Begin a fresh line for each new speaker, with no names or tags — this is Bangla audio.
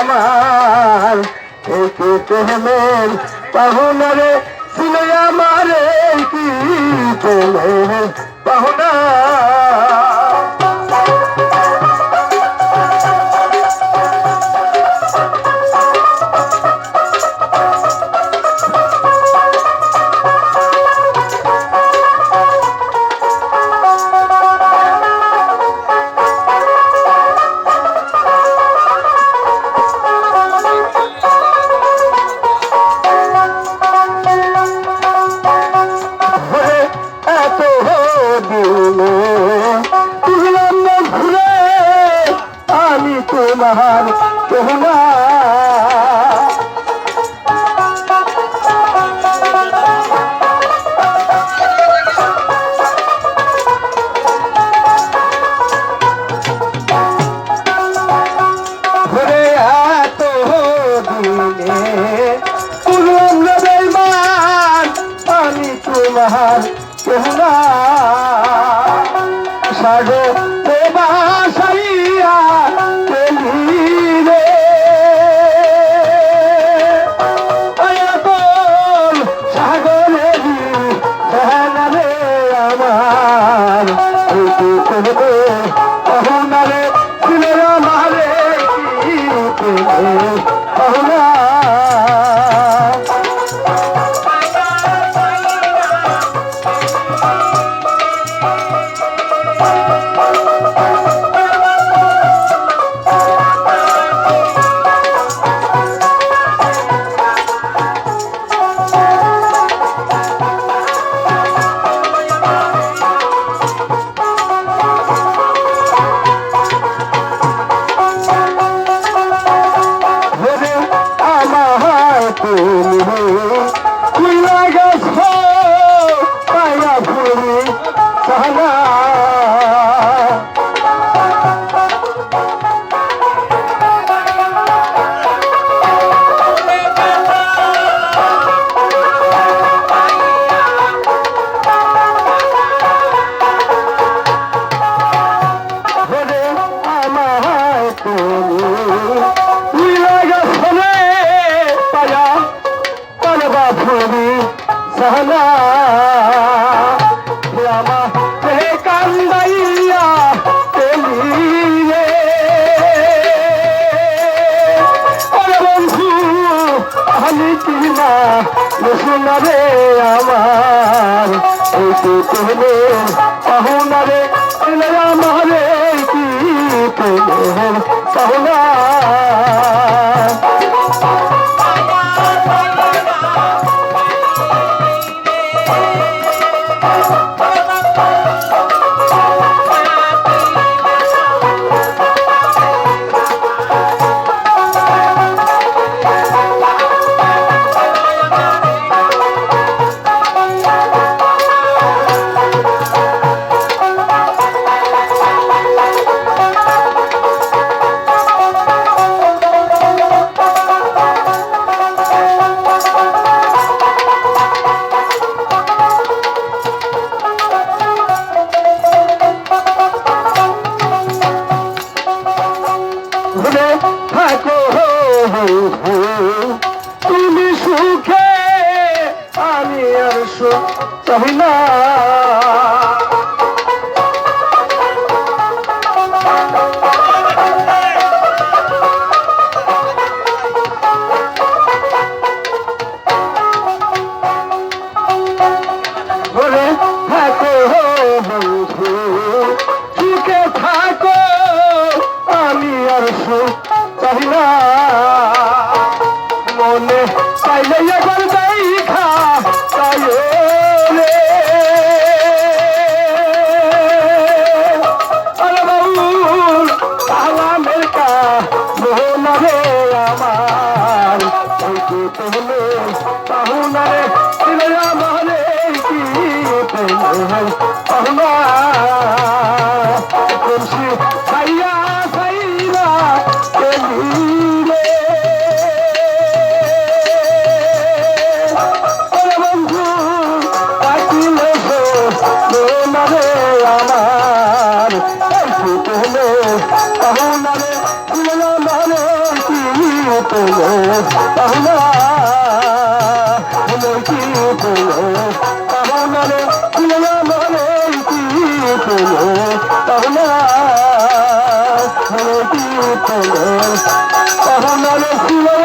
আমার। একে প্রেমের পাহুনা রে ছিলে কি প্রেমের সাগো সাইয়া তুমি আয়াতল আমার রামা হে কান্দাইয়া তেলিয়ে বন্ধু, আমি কিনা শোনা রে আমার? এই তো তোলে পাহুনা রে আমারে কি তোলে পাহুনা সুখে আমি আর সুখ তোলে পাহুনা রে দিলে আমারে কি পেলে পাহুনা Oh, no, no, no, no.